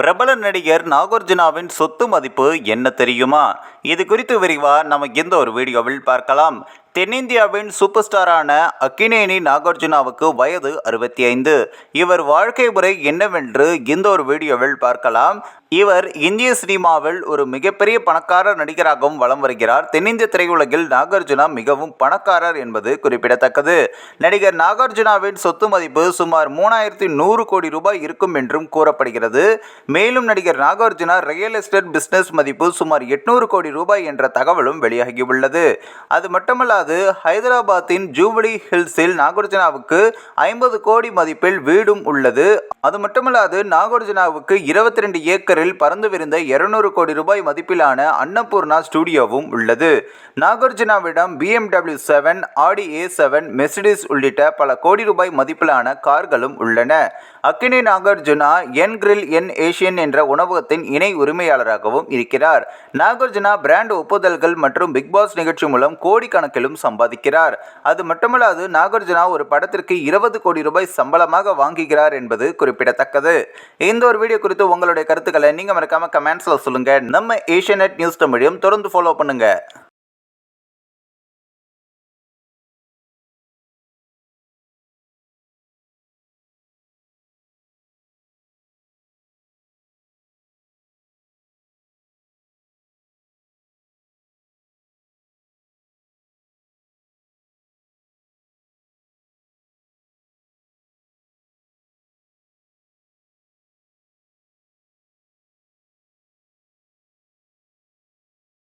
பிரபல நடிகர் நாகார்ஜுனாவின் சொத்து மதிப்பு என்ன தெரியுமா? இது குறித்து விரிவாக நம்ம இந்த ஒரு வீடியோவில் பார்க்கலாம். தென்னிந்தியாவின் சூப்பர் ஸ்டாரான அக்கினேனி நாகார்ஜுனாவுக்கு வயது அறுபத்தி ஐந்து இவர் வாழ்க்கை முறை என்னவென்று இந்த ஒரு வீடியோவில் பார்க்கலாம். இவர் இந்திய சினிமாவில் ஒரு மிகப்பெரிய பணக்கார நடிகராகவும் வலம் வருகிறார். தென்னிந்திய திரையுலகில் நாகார்ஜுனா மிகவும் பணக்காரர் என்பது குறிப்பிடத்தக்கது. நடிகர் நாகார்ஜுனாவின் சொத்து மதிப்பு சுமார் மூணாயிரத்தி நூறு கோடி ரூபாய் இருக்கும் என்றும் கூறப்படுகிறது. மேலும் நடிகர் நாகார்ஜுனா ரியல் எஸ்டேட் பிசினஸ் மதிப்பு சுமார் எட்நூறு கோடி ரூபாய் என்ற தகவலும் வெளியாகியுள்ளது. அது மட்டுமல்லாது ஹைதராபாத்தின் ஜூபிலி ஹில்ஸில் நாகார்ஜுனாவுக்கு ஐம்பது கோடி மதிப்பில் வீடும் உள்ளது. அது மட்டுமல்லாது நாகார்ஜுனாவுக்கு இருபத்தி ரெண்டு ஏக்கரில் பறந்து விருந்த இருநூறு கோடி ரூபாய் மதிப்பிலான அன்னபூர்ணா ஸ்டுடியோவும் உள்ளது. நாகார்ஜுனாவிடம் பிஎம்டபிள்யூ செவன் ஆடி ஏ செவன் மெர்சிடிஸ் உள்ளிட்ட பல கோடி ரூபாய் மதிப்பிலான கார்களும் உள்ளன. Akkineni Nagarjuna N grill N Asian என்ற உணவகத்தின் இணை உரிமையாளராகவும் இருக்கிறார். நாகார்ஜுனா பிராண்ட் ஒப்புதல்கள் மற்றும் பிக் பாஸ் நிகழ்ச்சி மூலம் கோடிக்கணக்கிலும் சம்பாதிக்கிறார். அது மட்டுமல்லாது நாகார்ஜுனா ஒரு படத்திற்கு இருபது கோடி ரூபாய் சம்பளமாக வாங்குகிறார் என்பது குறிப்பிடத்தக்கது. இந்த ஒரு வீடியோ குறித்து உங்களுடைய கருத்துக்களை நீங்கள் மறக்காம கமெண்ட்ஸில் சொல்லுங்க. நம்ம ஏஷியநெட் நியூஸ் தமிழையும் தொடர்ந்து ஃபாலோ பண்ணுங்க.